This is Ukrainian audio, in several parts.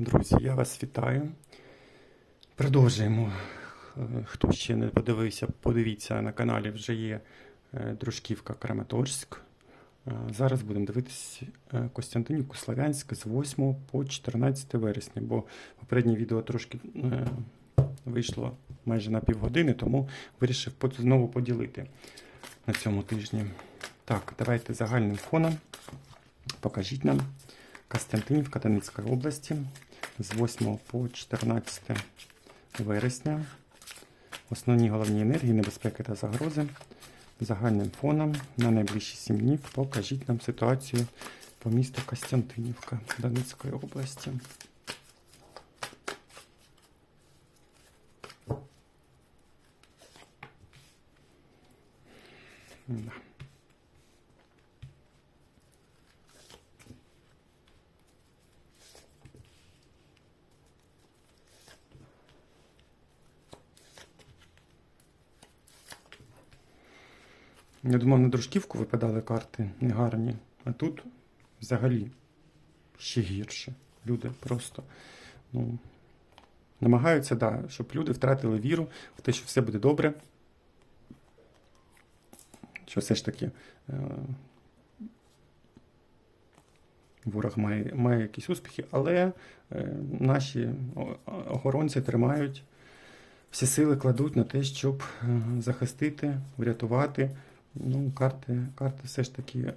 Друзі, я вас вітаю. Продовжуємо. Е, Хто ще не подивився, подивіться на каналі вже є е, Дружківка Краматорськ. Е, Зараз будемо дивитися Костянтинівку Славянськ з 8 по 14 вересня, бо попереднє відео трошки вийшло майже на півгодини, тому вирішив знову поділити на цьому тижні. Так, давайте загальним фоном. Покажіть нам Костянтинівка Донецької області з 8 по 14 вересня. Основні головні енергії, небезпеки та загрози. Загальним фоном на найближчі 7 днів покажіть нам ситуацію по місту Костянтинівка Донецької області. Да. Я думав, на дружківку випадали карти негарні, а тут взагалі ще гірше. Люди просто ну, намагаються, да, щоб люди втратили віру в те, що все буде добре. Що все ж таки е, ворог має, має якісь успіхи, але е, наші охоронці тримають всі сили кладуть на те, щоб е, захистити, врятувати. Ну, карти, карти все ж таки е,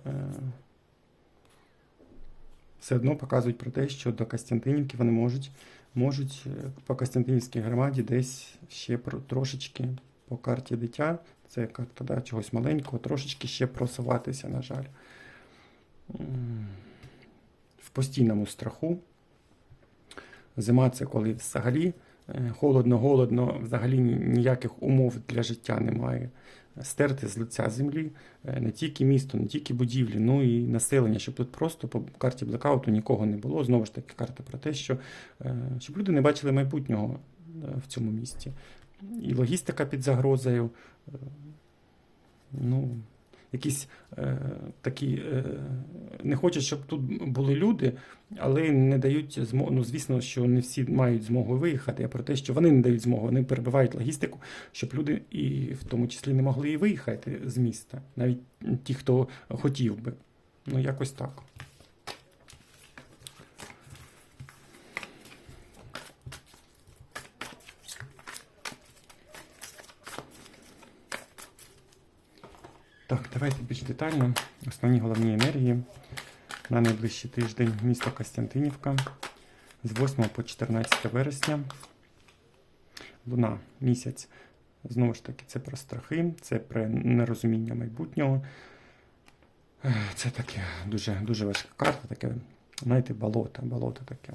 все одно показують про те, що до Костянтинівки вони можуть, можуть е, по Костянтинівській громаді десь ще про, трошечки по карті дитя, це карта да, чогось маленького, трошечки ще просуватися, на жаль. В постійному страху. Зима це коли взагалі е, холодно-голодно, взагалі ніяких умов для життя немає. Стерти з лиця землі е, не тільки місто, не тільки будівлі, ну і населення, щоб тут просто по карті блекауту нікого не було. Знову ж таки, карта про те, що е, щоб люди не бачили майбутнього е, в цьому місті. І логістика під загрозою. Ну, якісь е, такі е, не хочуть, щоб тут були люди, але не дають змогу. Ну, звісно, що не всі мають змогу виїхати, а про те, що вони не дають змогу, вони перебивають логістику, щоб люди і в тому числі не могли і виїхати з міста, навіть ті, хто хотів би. Ну, якось так. Так, давайте більш детально. Основні головні енергії на найближчий тиждень місто Костянтинівка з 8 по 14 вересня. Луна місяць. Знову ж таки, це про страхи, це про нерозуміння майбутнього. Це таке дуже, дуже важка карта, таке, знаєте, болото, болото таке.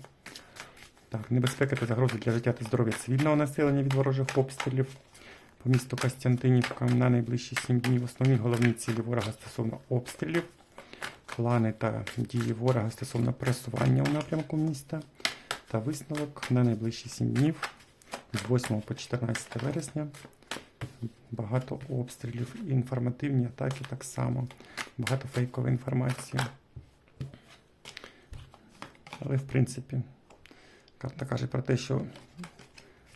Так, небезпека та загрози для життя та здоров'я цивільного населення від ворожих обстрілів по місту Костянтинівка на найближчі 7 днів. Основні головні цілі ворога стосовно обстрілів, плани та дії ворога стосовно пресування у напрямку міста та висновок на найближчі 7 днів з 8 по 14 вересня. Багато обстрілів, інформативні атаки так само. Багато фейкової інформації. Але, в принципі, карта каже про те, що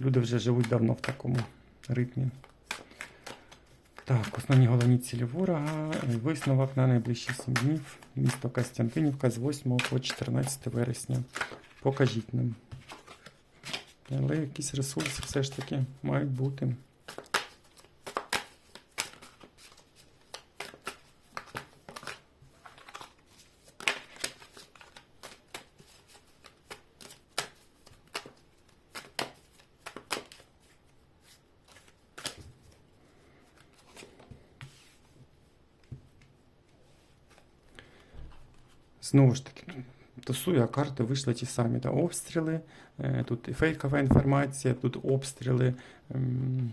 люди вже живуть давно в такому ритмі. Так, основні головні цілі ворога. Висновок на найближчі 7 днів. Місто Костянтинівка з 8 по 14 вересня. Покажіть нам. Але якісь ресурси все ж таки мають бути. Знову ж таки, тасую, а карти вийшли ті самі. Да, обстріли, е, тут і фейкова інформація, тут обстріли. Ем,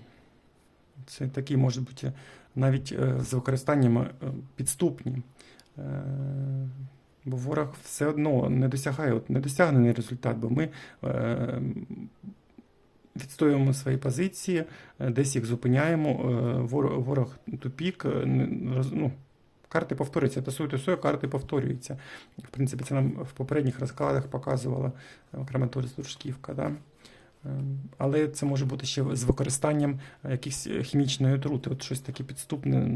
Це такі можуть бути навіть е, з використанням е, підступні. Бо ворог все одно не досягає, от недосягнений результат, бо ми відстоюємо свої позиції, десь їх зупиняємо. Ворог, тупік, ну, карти повторюються. Тасує, тасує, карти повторюються. В принципі, це нам в попередніх розкладах показувала е, Краматорськ Дружківка. Да? Ем, Але це може бути ще з використанням якихось е, хімічної отрути, от щось таке підступне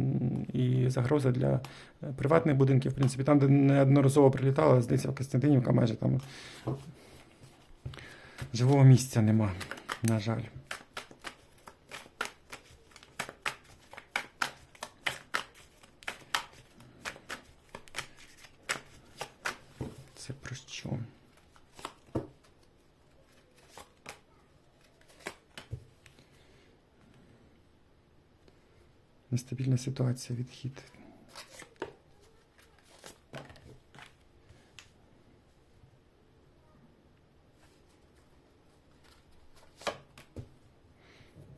і загроза для е, приватних будинків, в принципі, там, де неодноразово прилітало, здається, Костянтинівка майже там живого місця нема, на жаль. Це про що? Нестабільна ситуація, відхід.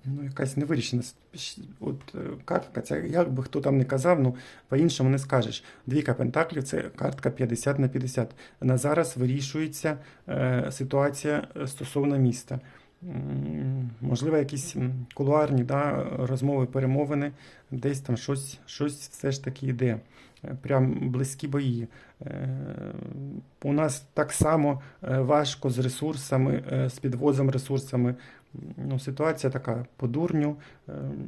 Ну, якась невирішена от, е, картка. Це як би хто там не казав, ну по-іншому не скажеш. Двійка пентаклів це картка 50 на 50. На зараз вирішується е, ситуація е, стосовно міста. Можливо, якісь кулуарні да, розмови, перемовини, десь там щось, щось все ж таки йде. Е, Прям близькі бої. Е, У нас так само е, важко з ресурсами, з підвозом ресурсами. Ну, ситуація така по дурню,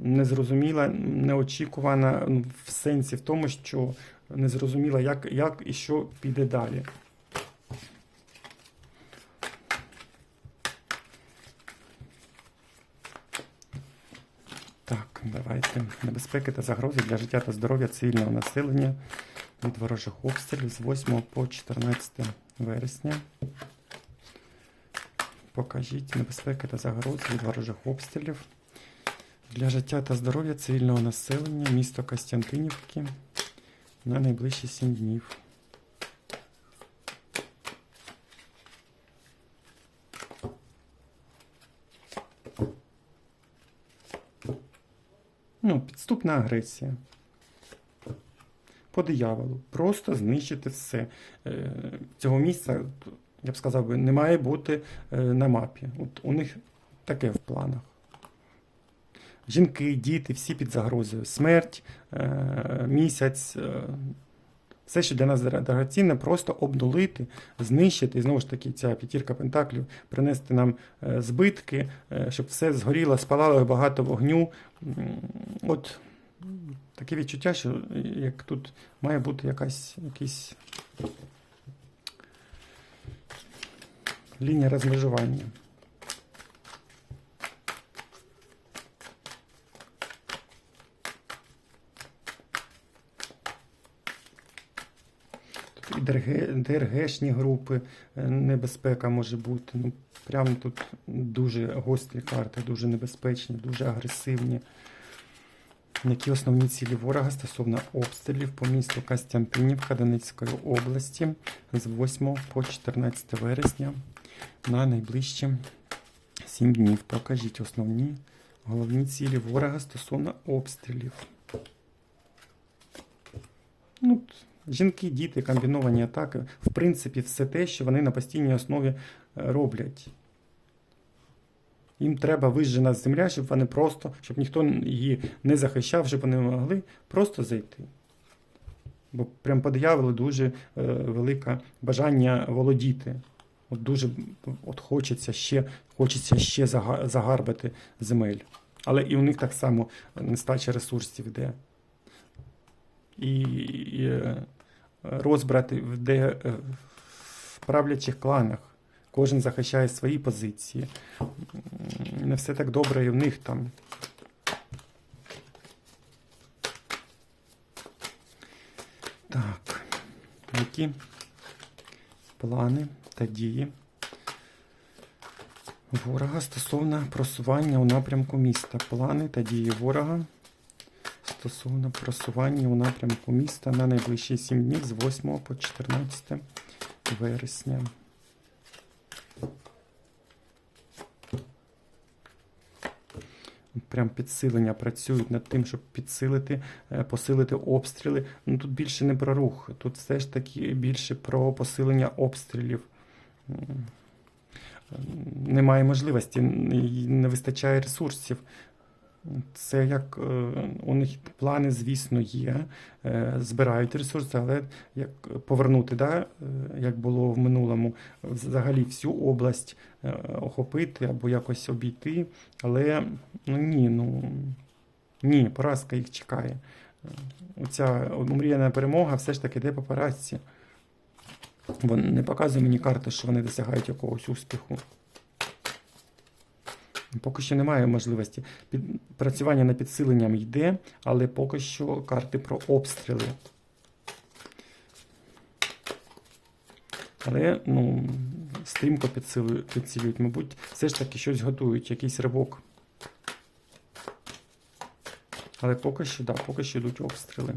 незрозуміла, неочікувана ну, в сенсі в тому, що незрозуміла, як, як і що піде далі. Так, давайте. Небезпеки та загрози для життя та здоров'я цивільного населення від ворожих обстрілів з 8 по 14 вересня. Покажіть небезпеки та загрози від ворожих обстрілів для життя та здоров'я цивільного населення місто Костянтинівки на найближчі 7 днів. Ну, агресія. По дияволу. Просто знищити все. Е, Цього місця, я б сказав, не має бути е, на мапі. От у них таке в планах. Жінки, діти, всі під загрозою. Смерть, е, місяць. Все, що для нас дор- дорогоцінне, просто обнулити, знищити. І знову ж таки, ця п'ятірка пентаклів принести нам збитки, щоб все згоріло, спалало багато вогню. От таке відчуття, що е, як тут має бути якась якийсь лінія розмежування. Тут і ДРГ, ДРГшні групи, е, небезпека може бути. Ну, прямо тут дуже гострі карти, дуже небезпечні, дуже агресивні. Які основні цілі ворога стосовно обстрілів по місту Костянтинівка Донецької області з 8 по 14 вересня на найближчі 7 днів. Покажіть основні головні цілі ворога стосовно обстрілів. Ну, жінки, діти, комбіновані атаки. В принципі, все те, що вони на постійній основі е, роблять. Їм треба вижжена земля, щоб вони просто, щоб ніхто її не захищав, щоб вони могли просто зайти. Бо прям по дияволу дуже е, велике бажання володіти. От дуже от хочеться ще, хочеться ще загарбати земель. Але і у них так само нестача ресурсів йде. І, і е, розбрат йде е, в правлячих кланах. Кожен захищає свої позиції. Не все так добре і в них там. Так. Які плани та дії ворога стосовно просування у напрямку міста? Плани та дії ворога стосовно просування у напрямку міста на найближчі 7 днів з 8 по 14 вересня. Прям підсилення працюють над тим, щоб підсилити, е, посилити обстріли. Ну тут більше не про рух, тут все ж таки більше про посилення обстрілів. Немає можливості, не вистачає ресурсів. Це як е, у них плани, звісно, є, е, збирають ресурси, але як повернути, да, е, як було в минулому, взагалі всю область охопити або якось обійти. Але ну ні, ну ні, поразка їх чекає. Оця омріяна перемога все ж таки йде по поразці. Вон не показує мені карти, що вони досягають якогось успіху. Поки що немає можливості. Працювання над підсиленням йде, але поки що карти про обстріли. Але ну, стрімко підсилюють, мабуть, все ж таки щось готують, якийсь ривок. Але поки що, да, поки що йдуть обстріли.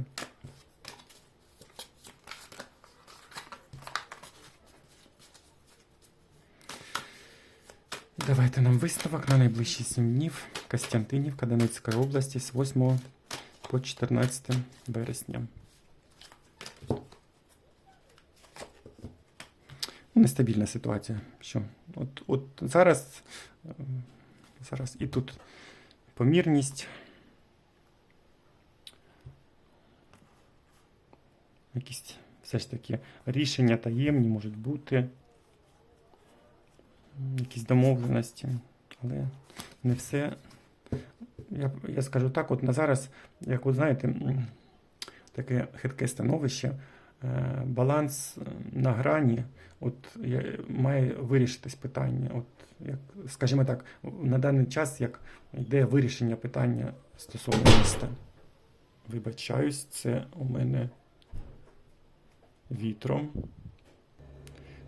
Давайте нам висновок на найближчі 7 днів. Костянтинівка Донецької області з 8 по 14 вересня. Ну, Нестабільна ситуація. Що? От, от зараз, е, зараз і тут помірність. Якісь все ж таки рішення таємні можуть бути. Якісь домовленості, але не все. Я, я скажу так, от на зараз, як ви знаєте, таке хитке становище, е, баланс е, на грані, от має вирішитись питання. От, як, скажімо так, на даний час як йде вирішення питання стосовно міста. Вибачаюсь, це у мене вітром.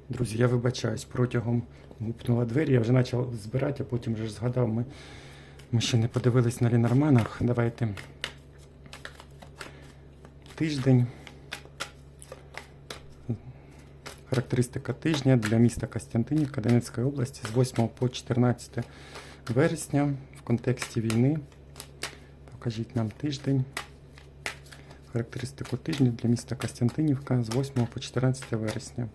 Друзі, я вибачаюсь, протягом гупнула двері, я вже почав збирати, а потім вже згадав, ми, ми ще не подивились на Лінарманах. Давайте тиждень. Характеристика тижня для міста Костянтинівка Донецької області з 8 по 14 вересня в контексті війни. Покажіть нам тиждень. Характеристику тижня для міста Костянтинівка з 8 по 14 вересня.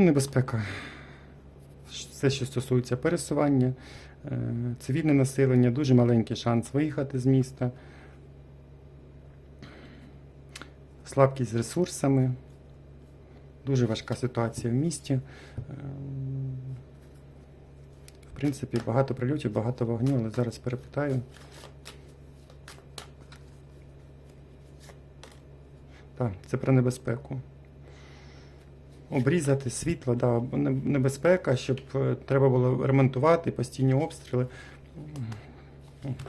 Небезпека. Все, що стосується пересування, е, цивільне населення, дуже маленький шанс виїхати з міста. Слабкість з ресурсами, дуже важка ситуація в місті. Ем, В принципі, багато прильотів, багато вогню, але зараз перепитаю. Так, це про небезпеку. Обрізати світло, да, небезпека, щоб е, треба було ремонтувати, постійні обстріли.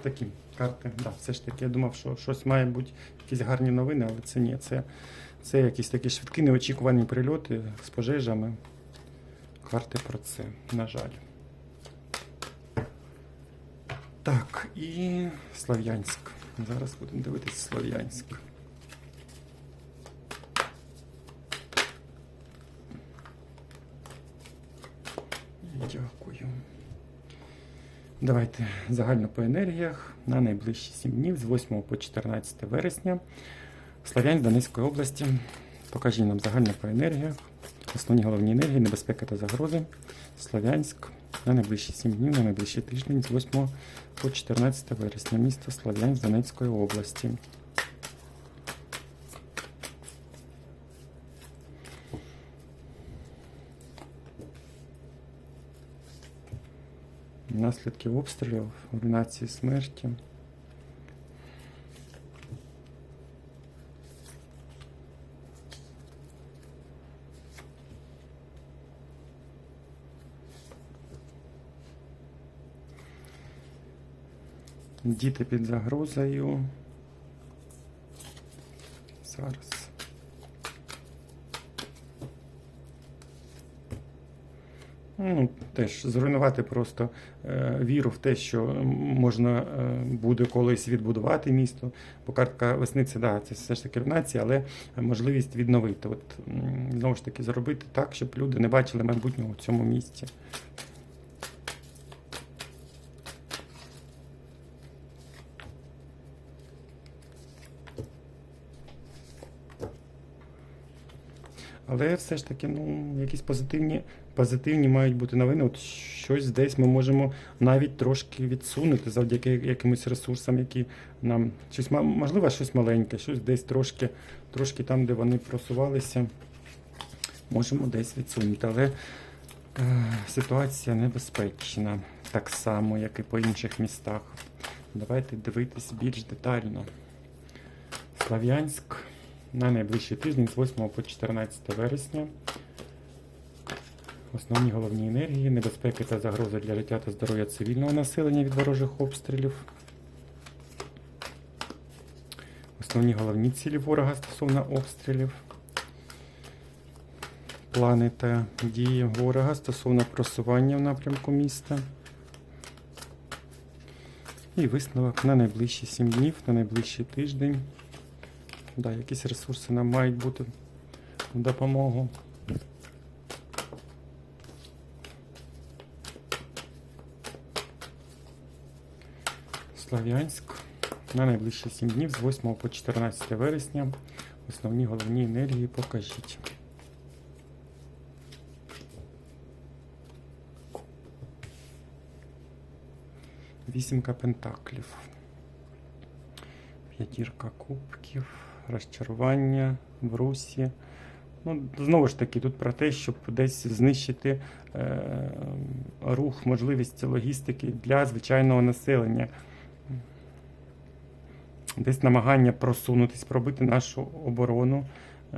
Такі карти. Да, все ж таки, я думав, що щось має бути, якісь гарні новини, але це ні. Це, це якісь такі швидкі неочікувані прильоти з пожежами. Карти про це, на жаль. Так, і Слов'янськ. Зараз будемо дивитися Слов'янськ. Дякую. Давайте загально по енергіях на найближчі 7 днів з 8 по 14 вересня. Слов'янськ Донецької області. Покажіть нам загально по енергіях. Основні головні енергії, небезпека та загрози. Слов'янськ на найближчі 7 днів, на найближчий тиждень з 8 по 14 вересня. Місто Слов'янськ Донецької області. Наслідки обстрілів, руйнації смерті. Діти під загрозою. Зараз. Ну, теж зруйнувати просто е, віру в те, що можна е, буде колись відбудувати місто. Бо картка весни це да, це все ж таки руйнація, але можливість відновити. От знову ж таки зробити так, щоб люди не бачили майбутнього в цьому місці. Але все ж таки, ну, якісь позитивні, позитивні мають бути новини. От щось десь ми можемо навіть трошки відсунути завдяки якимось ресурсам, які нам щось можливо, щось маленьке, щось десь трошки, трошки там, де вони просувалися, можемо десь відсунути. Але е, ситуація небезпечна, так само, як і по інших містах. Давайте дивитись більш детально. Слав'янськ на найближчий тиждень з 8 по 14 вересня. Основні головні енергії, небезпеки та загрози для життя та здоров'я цивільного населення від ворожих обстрілів. Основні головні цілі ворога стосовно обстрілів. Плани та дії ворога стосовно просування в напрямку міста. І висновок на найближчі 7 днів, на найближчий тиждень. Да, якісь ресурси нам мають бути в допомогу. Слов'янськ на найближчі 7 днів з 8 по 14 вересня. Основні головні енергії покажіть. Вісімка пентаклів. П'ятірка кубків, розчарування в русі. Ну, знову ж таки, тут про те, щоб десь знищити е, рух, можливість логістики для звичайного населення. Десь намагання просунутись, пробити нашу оборону, е,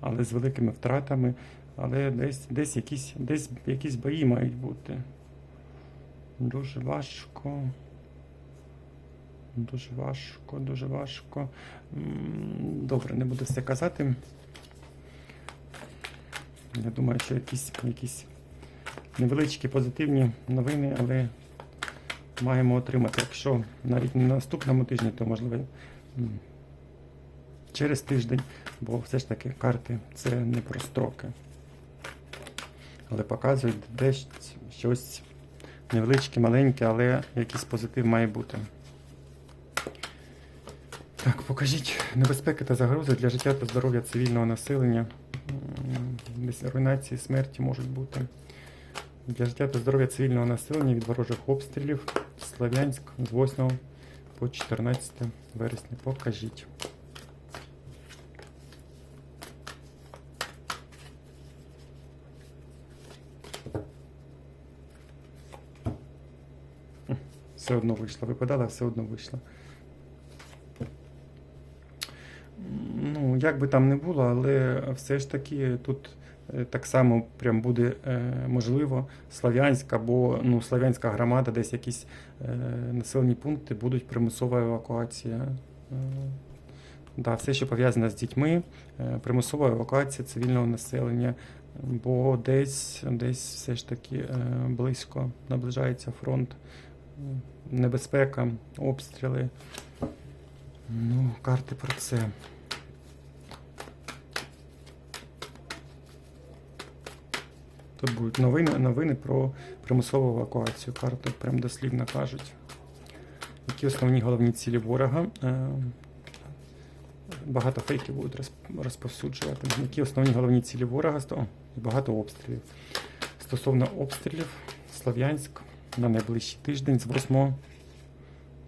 але з великими втратами. Але десь, десь, якісь, десь якісь бої мають бути. Дуже важко. Дуже важко, дуже важко. Добре, не буду все казати. Я думаю, що якісь, якісь невеличкі позитивні новини, але маємо отримати. Якщо навіть на наступному тижні, то можливо через тиждень, бо все ж таки карти це не про строки. Але показують десь щось невеличке, маленьке, але якийсь позитив має бути. Так, покажіть небезпеки та загрози для життя та здоров'я цивільного населення. Десь руйнації, смерті можуть бути. Для життя та здоров'я цивільного населення від ворожих обстрілів. Слов'янськ з 8 по 14 вересня. Покажіть. Все одно вийшло. Випадала, все одно вийшло. Ну, як би там не було, але все ж таки тут е, так само прям буде е, можливо Слав'янськ або ну, Слав'янська громада, десь якісь е, населені пункти будуть примусова евакуація. Да, все, що пов'язане з дітьми, примусова евакуація цивільного населення, бо десь, десь все ж таки близько наближається фронт, небезпека, обстріли. Ну, карти про це. Тут будуть новини, новини про примусову евакуацію. Карти прям дослівно кажуть. Які основні головні цілі ворога? Е, Багато фейків будуть розп- розповсюджувати. Які основні головні цілі ворога? І багато обстрілів. Стосовно обстрілів, Слов'янськ на найближчий тиждень з 8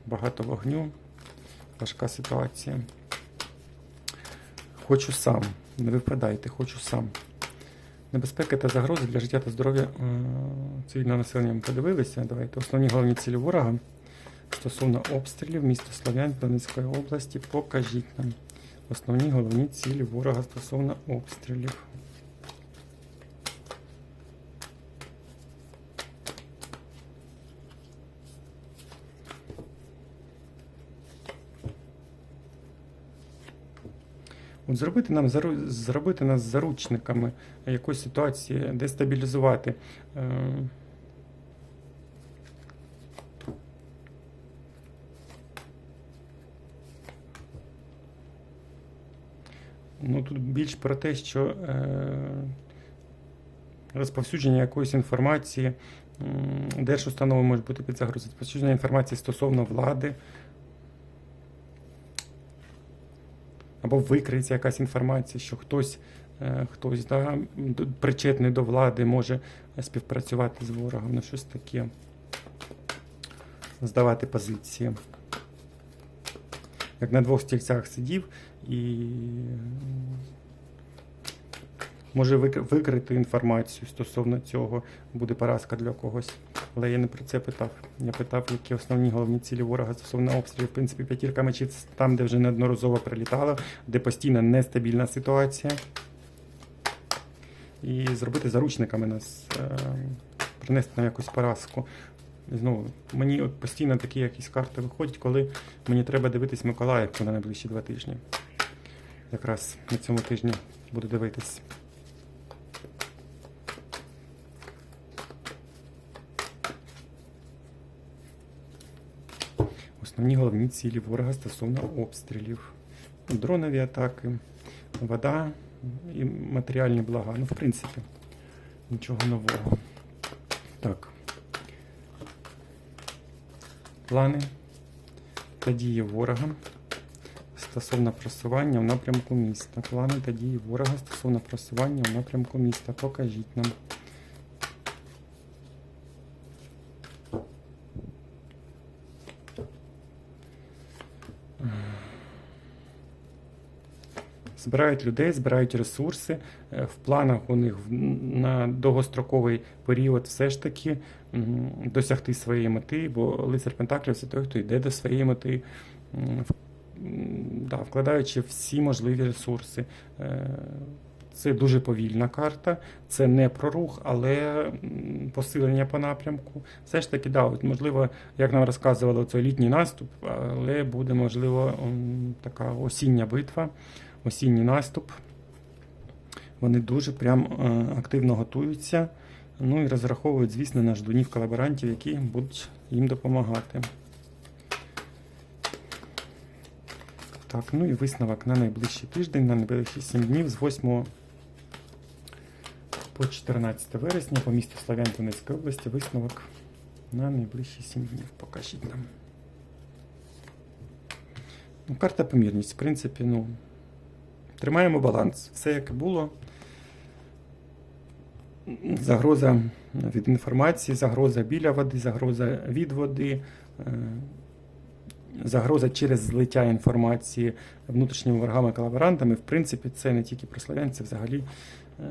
багато вогню, важка ситуація. Хочу сам. Не випадайте, хочу сам. Небезпеки та загрози для життя та здоров'я цивільного населення ми подивилися. Давайте основні головні цілі ворога стосовно обстрілів міста Слов'ян Донецької області. Покажіть нам основні головні цілі ворога стосовно обстрілів. От зробити нам зробити нас заручниками якоїсь ситуації, дестабілізувати. Е, Ну, тут більш про те, що е, розповсюдження якоїсь інформації, держустанови можуть бути під загрозою, розповсюдження інформації стосовно влади, або викриється якась інформація, що хтось е, хтось да, причетний до влади може співпрацювати з ворогом, ну щось таке. Здавати позиції. Як на двох стільцях сидів і може викрити інформацію стосовно цього, буде поразка для когось. Але я не про це питав. Я питав, які основні головні цілі ворога стосовно обстрілів. В принципі, п'ятірка мечів там, де вже неодноразово прилітало, де постійно нестабільна ситуація. І зробити заручниками нас, е, принести нам якусь поразку. Знову, мені от постійно такі якісь карти виходять, коли мені треба дивитись Миколаївку на найближчі два тижні. Якраз на цьому тижні буду дивитись. Основні головні цілі ворога стосовно обстрілів, дронові атаки, вода і матеріальні блага. Ну, в принципі, нічого нового. Так. Плани та дії ворога стосовно просування в напрямку міста. Плани та дії ворога стосовно просування в напрямку міста. Покажіть нам. Збирають людей, збирають ресурси. Е, В планах у них на довгостроковий період все ж таки досягти своєї мети, бо лицар Пентаклів це той, хто йде до своєї мети, да, вкладаючи всі можливі ресурси. Е, Це дуже повільна карта, це не про рух, але посилення по напрямку. Все ж таки, да, от, можливо, як нам розказували, це літній наступ, але буде, можливо, така осіння битва, осінній наступ. Вони дуже прям е, активно готуються. Ну і розраховують, звісно, на ждунів колаборантів, які будуть їм допомагати. Так, ну і висновок на найближчий тиждень, на найближчі 7 днів з 8 по 14 вересня по місту Славян Донецької області. Висновок на найближчі 7 днів. Покажіть нам. Ну, карта помірність. В принципі, ну, тримаємо баланс. Все як і було. Загроза від інформації, загроза біля води, загроза від води, е, загроза через злиття інформації внутрішніми ворогами-колаборантами. В принципі, це не тільки про славян, це взагалі е,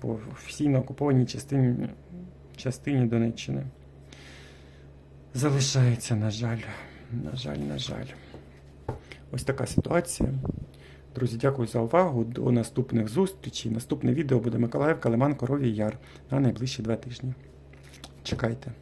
по офіційно окупованій частині, частині Донеччини. Залишається, на жаль. На жаль, на жаль. Ось така ситуація. Друзі, дякую за увагу. До наступних зустрічей. Наступне відео буде Миколаїв, Калиман, Коровій Яр на найближчі два тижні. Чекайте.